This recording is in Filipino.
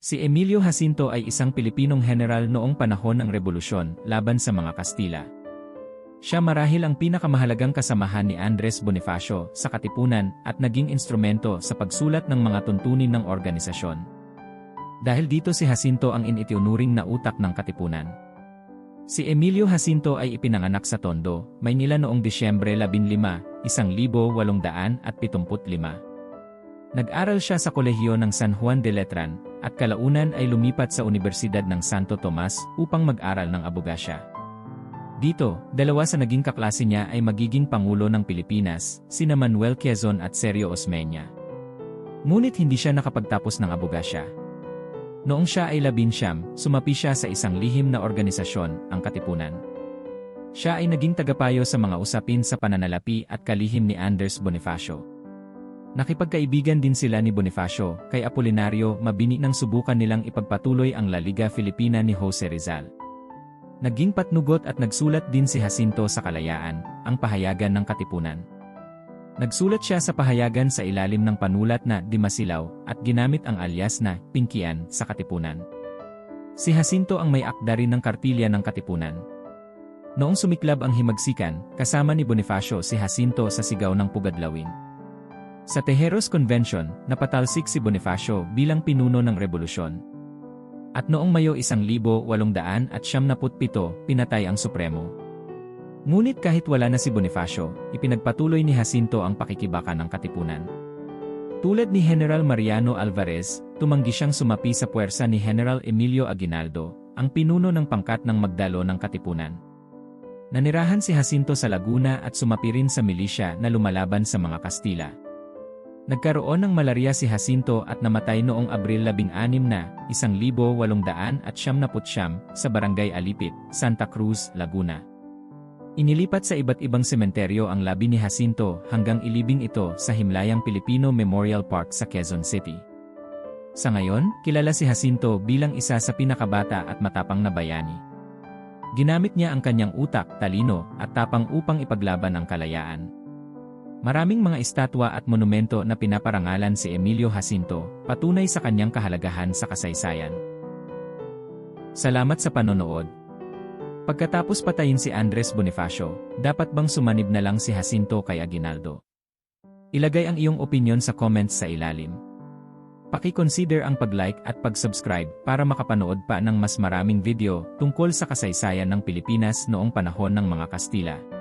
Si Emilio Jacinto ay isang Pilipinong general noong panahon ng Revolusyon laban sa mga Kastila. Siya marahil ang pinakamahalagang kasamahan ni Andres Bonifacio sa Katipunan at naging instrumento sa pagsulat ng mga tuntunin ng organisasyon. Dahil dito si Jacinto ang initiunuring na utak ng Katipunan. Si Emilio Jacinto ay ipinanganak sa Tondo, Maynila noong Disyembre 15, 1875. Nag-aral siya sa kolehiyo ng San Juan de Letran, at kalaunan ay lumipat sa Universidad ng Santo Tomas upang mag-aral ng abogasya. Dito, dalawa sa naging kaklase niya ay magiging Pangulo ng Pilipinas, sina Manuel Quezon at Sergio Osmeña. Ngunit hindi siya nakapagtapos ng abogasya. Noong siya ay labinsyam, sumapi siya sa isang lihim na organisasyon, ang Katipunan. Siya ay naging tagapayo sa mga usapin sa pananalapi at kalihim ni Anders Bonifacio. Nakipagkaibigan din sila ni Bonifacio, kay Apolinario mabini nang subukan nilang ipagpatuloy ang La Liga Filipina ni Jose Rizal. Naging patnugot at nagsulat din si Jacinto sa Kalayaan, ang pahayagan ng Katipunan. Nagsulat siya sa pahayagan sa ilalim ng panulat na Dimasilaw at ginamit ang alias na Pinkian sa Katipunan. Si Jacinto ang may akda rin ng kartilya ng Katipunan. Noong sumiklab ang himagsikan, kasama ni Bonifacio si Jacinto sa sigaw ng Pugadlawin. Sa Tejeros Convention, napatalsik si Bonifacio bilang pinuno ng revolusyon. At noong Mayo 1877, pinatay ang Supremo. Ngunit kahit wala na si Bonifacio, ipinagpatuloy ni Jacinto ang pakikibaka ng Katipunan. Tulad ni General Mariano Alvarez, tumanggi siyang sumapi sa puwersa ni General Emilio Aguinaldo, ang pinuno ng pangkat ng Magdalo ng Katipunan. Nanirahan si Jacinto sa Laguna at sumapi rin sa milisya na lumalaban sa mga Kastila. Nagkaroon ng malaria si Jacinto at namatay noong Abril 16 na 1879 sa Barangay Alipit, Santa Cruz, Laguna. Inilipat sa iba't ibang sementeryo ang labi ni Jacinto hanggang ilibing ito sa Himlayang Pilipino Memorial Park sa Quezon City. Sa ngayon, kilala si Jacinto bilang isa sa pinakabata at matapang na bayani. Ginamit niya ang kanyang utak, talino, at tapang upang ipaglaban ang kalayaan. Maraming mga estatwa at monumento na pinaparangalan si Emilio Jacinto, patunay sa kanyang kahalagahan sa kasaysayan. Salamat sa panonood. Pagkatapos patayin si Andres Bonifacio, dapat bang sumanib na lang si Jacinto kay Aguinaldo? Ilagay ang iyong opinion sa comments sa ilalim. Paki-consider ang pag-like at pag-subscribe para makapanood pa ng mas maraming video tungkol sa kasaysayan ng Pilipinas noong panahon ng mga Kastila.